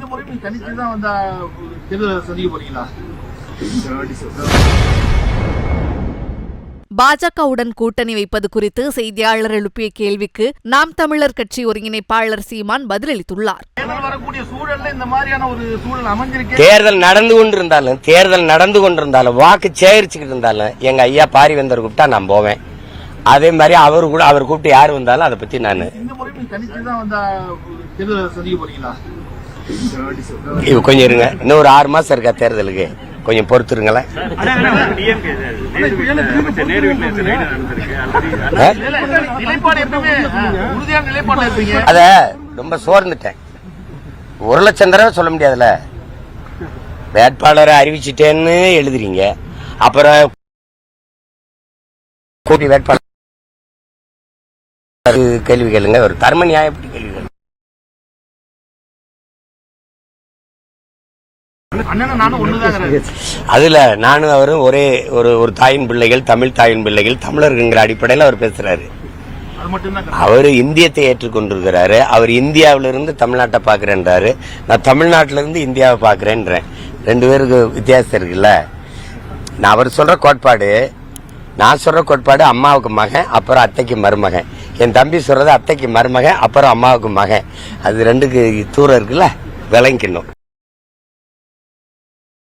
இந்த முறை நீங்க தனிச்சு தான் வந்தா தேர்தலை சந்திக்க போறீங்களா? பாஜகவுடன் கூட்டணி வைப்பது குறித்து செய்தியாளர் எழுப்பிய கேள்விக்கு நாம் தமிழர் கட்சி ஒருங்கிணைப்பாளர் சீமான் பதிலளித்துள்ளார். தேர்தல் நடந்து கொண்டிருந்தாலும் தேர்தல் நடந்து கொண்டிருந்தாலும் வாக்கு சேகரிச்சுக்கிட்டு இருந்தாலும் எங்க ஐயா பாரிவேந்தர் கூப்பிட்டா நான் போவேன். அதே மாதிரி அவர் கூட அவர் கூப்பிட்டு யார் வந்தாலும் அதை பத்தி நான் இது கொஞ்சம் இருங்க. இன்னும் ஒரு ஆறு மாசம் இருக்கா தேர்தலுக்கு? கொஞ்சம் பொறுத்துருங்களேன். அத ரொம்ப சோர்ந்துட்டேன். ஒரு லட்சம் தடவை சொல்ல முடியாதுல்ல. வேட்பாளரை அறிவிச்சிட்டேன்னு எழுதுறீங்க. அப்புறம் கூட்டி வேட்பாளர் கேள்வி கேளுங்க. ஒரு தர்ம நியாயம் அதுல நானும் அவரும் ஒரே ஒரு ஒரு தாயின் பிள்ளைகள் தமிழ் தாயின் பிள்ளைகள் தமிழர்கள்ங்கிற அடிப்படையில் அவர் பேசுறாரு. அவர் இந்தியத்தை ஏற்றுக்கொண்டிருக்கிறாரு. அவர் இந்தியாவில இருந்து தமிழ்நாட்டை பாக்குறேன்றாரு நான் தமிழ்நாட்டில இருந்து இந்தியாவை பாக்குறேன்றேன் ரெண்டு பேருக்கு வித்தியாசம் இருக்குல்ல. நான் அவர் சொல்ற கோட்பாடு நான் சொல்ற கோட்பாடு அம்மாவுக்கு மகன் அப்புறம் அத்தைக்கு மருமகன். என் தம்பி சொல்றது அத்தைக்கு மருமகன் அப்புறம் அம்மாவுக்கு மகன். அது ரெண்டுக்கு தூரம் இருக்குல்ல. விளங்கிக்கணும்.